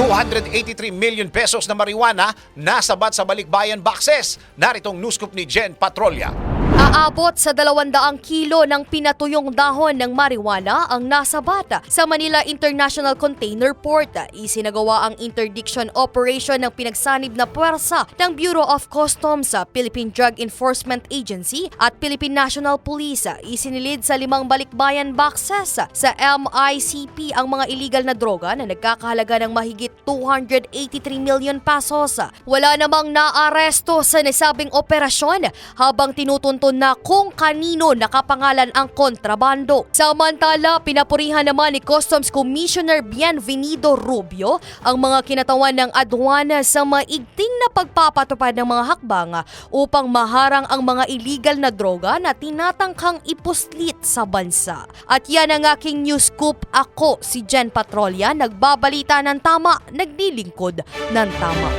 283 million pesos na marijuana nasabat sa balikbayan boxes. Naritong news scoop ni Jen Patrolya. Aabot sa 200 kilo ng pinatuyong dahon ng marijuana ang nasabat sa Manila International Container Port. Isinagawa ang interdiction operation ng pinagsanib na puwersa ng Bureau of Customs, Philippine Drug Enforcement Agency at Philippine National Police. Isinilid sa limang balikbayan boxes sa MICP ang mga illegal na droga na nagkakahalaga ng mahigit 283 million pesos. Wala namang naaresto sa nasabing operasyon habang tinutuntun na kung kanino nakapangalan ang kontrabando. Samantala, pinapurihan naman ni Customs Commissioner Bienvenido Rubio ang mga kinatawan ng adwana sa maigting na pagpapatupad ng mga hakbang upang maharang ang mga illegal na droga na tinatangkang ipuslit sa bansa. At yan ang aking news scoop. Ako si Jen Patrolya, nagbabalita ng tama, naglilingkod ng tama.